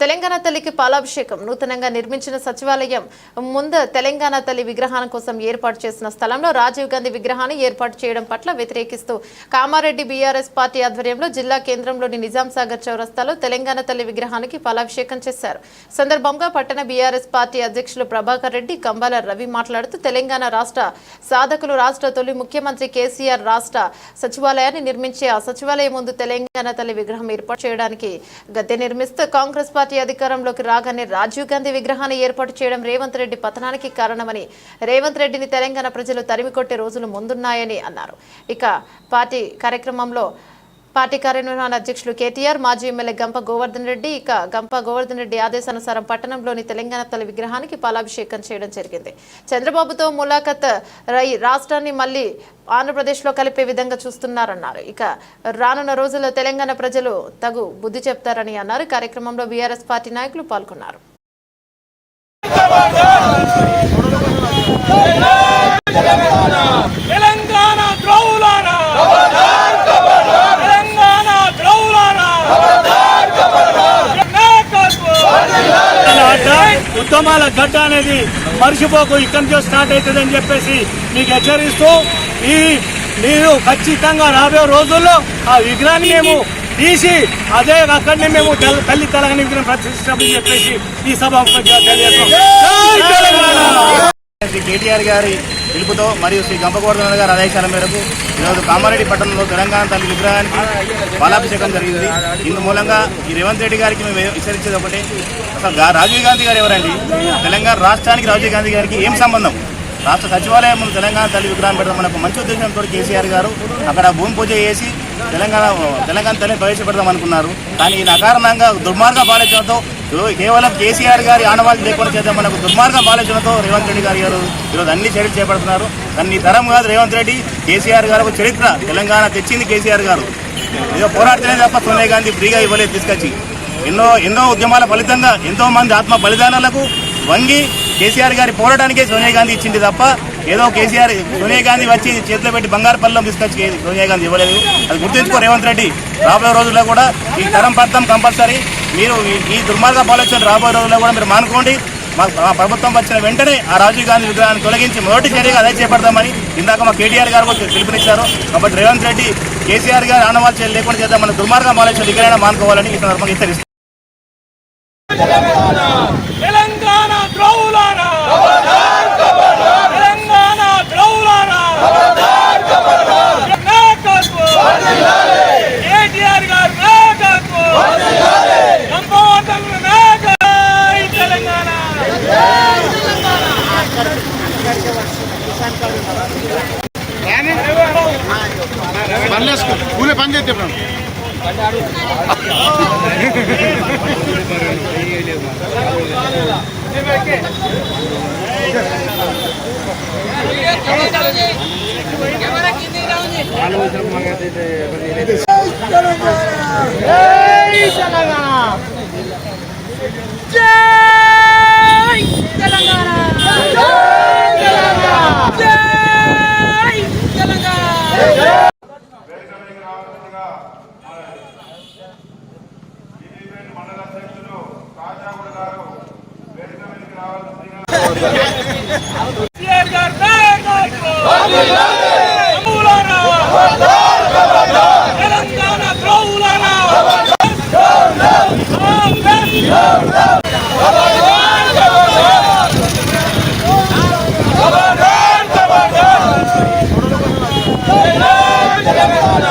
తెలంగాణ తల్లికి పాలాభిషేకం నూతనంగా నిర్మించిన సచివాలయం ముందు తెలంగాణ తల్లి విగ్రహాన్ని కోసం ఏర్పాటు చేసిన స్థలంలో రాజీవ్ గాంధీ విగ్రహాన్ని ఏర్పాటు చేయడం పట్ల వ్యతిరేకిస్తూ కామారెడ్డి బీఆర్ఎస్ పార్టీ ఆధ్వర్యంలో జిల్లా కేంద్రంలోని నిజాం సాగర్ చౌరస్తాలో తెలంగాణ తల్లి విగ్రహానికి పాలాభిషేకం చేశారు. సందర్భంగా పట్టణ బీఆర్ఎస్ పార్టీ అధ్యక్షులు ప్రభాకర్ రెడ్డి కంబాల రవి మాట్లాడుతూ తెలంగాణ రాష్ట్ర సాధకులు రాష్ట్ర తొలి ముఖ్యమంత్రి కేసీఆర్ రాష్ట్ర సచివాలయాన్ని నిర్మించే ఆ సచివాలయం ముందు తెలంగాణ తల్లి విగ్రహం ఏర్పాటు చేయడానికి గద్దె నిర్మిస్తూ కాంగ్రెస్ పార్టీ పార్టీ అధికారంలోకి రాగానే రాజీవ్ గాంధీ విగ్రహాన్ని ఏర్పాటు చేయడం రేవంత్ రెడ్డి పతనానికి కారణమని రేవంత్ రెడ్డిని తెలంగాణ ప్రజలు తరిమికొట్టే రోజులు ముందున్నాయని అన్నారు. ఇక పార్టీ కార్యక్రమంలో పార్టీ కార్యనిర్వహణ అధ్యక్షులు కేటీఆర్ మాజీ ఎమ్మెల్యే గంప గోవర్ధన్ రెడ్డి ఇక గంప గోవర్ధన్ రెడ్డి ఆదేశానుసారం పట్టణంలోని తెలంగాణ తల్లి విగ్రహానికి పాలాభిషేకం చేయడం జరిగింది. చంద్రబాబుతో ములాఖత్ రై రాష్ట్రాన్ని మళ్ళీ ఆంధ్రప్రదేశ్లో కలిపే విధంగా చూస్తున్నారన్నారు. ఇక రానున్న రోజుల్లో తెలంగాణ ప్రజలు తగు బుద్ధి చెప్తారని అన్నారు. కార్యక్రమంలో బీఆర్ఎస్ పార్టీ నాయకులు పాల్గొన్నారు తెలంగాణ ద్రోవులారా తెలంగాణ ద్రోవులారా అడ్డ ఉద్యమాల గడ్డ అనేది మర్చిపోకు ఇక్కడి నుంచో స్టార్ట్ అవుతుంది అని చెప్పేసి మీకు హెచ్చరిస్తూ ఈ మీరు ఖచ్చితంగా రాబోయే రోజుల్లో ఆ విగ్రహాన్ని మేము తీసి అదే అక్కడనే మేము తల్లి తెలంగాణ విగ్రహం ప్రతిష్టాపన చెప్పేసి ఈ సభ తెలియజేస్తాం కేటీఆర్ గారి పిలుపుతో మరియు శ్రీ గంపగోవర్ధన గారి ఆదేశాల మేరకు ఈరోజు కామారెడ్డి పట్టణంలో తెలంగాణ తల్లి విగ్రహానికి బాలాభిషేకం జరిగింది. ఇందు మూలంగా ఈ రేవంత్ రెడ్డి గారికి మేము హెచ్చరించేది ఒకటి. అసలు రాజీవ్ గాంధీ గారు ఎవరండి? తెలంగాణ రాష్ట్రానికి రాజీవ్ గాంధీ గారికి ఏం సంబంధం? రాష్ట్ర సచివాలయం ముందు తెలంగాణ తల్లి విగ్రహం పెడతాం మనకు మంచి ఉద్దేశంతో కేసీఆర్ గారు అక్కడ భూమి పూజ చేసి తెలంగాణ తెలంగాణ తల్లిని ప్రవేశపెడదాం అనుకున్నారు. కానీ ఈయన అకారణంగా దుర్మార్గ ఆలోచనతో కేవలం కేసీఆర్ గారి ఆనవాళ్ళు లేకుండా చేద్దాం మనకు దుర్మార్గం ఆలోచనతో రేవంత్ రెడ్డి గారు గారు ఈరోజు అన్ని చర్యలు చేపడుతున్నారు. అన్ని తరం కాదు రేవంత్ రెడ్డి కేసీఆర్ గారు చరిత్ర. తెలంగాణ తెచ్చింది కేసీఆర్ గారు. ఏదో పోరాడితేనే తప్ప సోనియా గాంధీ ఫ్రీగా ఇవ్వలేదు తీసుకొచ్చి. ఎన్నో ఎన్నో ఉద్యమాల ఫలితంగా ఎంతో మంది ఆత్మ బలిదానాలకు వంగి కేసీఆర్ గారి పోరాటానికే సోనియా గాంధీ ఇచ్చింది తప్ప ఏదో కేసీఆర్ సోనియా గాంధీ వచ్చి చేతిలో పెట్టి బంగారు పళ్ళం తీసుకొచ్చి సోనియా గాంధీ ఇవ్వలేదు. అది గుర్తుంచుకో రేవంత్ రెడ్డి. రాబోయే రోజుల్లో కూడా ఈ తరం పడతాం కంపల్సరీ. మీరు ఈ- దుర్మార్గ ఆలోచన రాబోయే రోజుల్లో కూడా మీరు మానుకోండి. మా ప్రభుత్వం వచ్చిన వెంటనే ఆ రాజీవ్ గాంధీ విగ్రహాన్ని తొలగించి మొదటి చర్యగా అదే చేపడదామని ఇందాక మా కేటీఆర్ గారు కూడా పిలుపునిచ్చారు. కాబట్టి రేవంత్ రెడ్డి కేసీఆర్ గారు ఆనవాళ్ళు చర్యలు లేకుండా చేద్దాం. మన దుర్మార్గ ఆలోచన ఇకనైనా మానుకోవాలని ఈ సందర్భంగా హెచ్చరిస్తారు తెలంగాణ ద్రోవులారా పనిలేసుకో కూలే పని చేస్తే ఇప్పుడు తెలంగాణ ద్రోవులారా కాంగ్రెస్ తెలంగాణ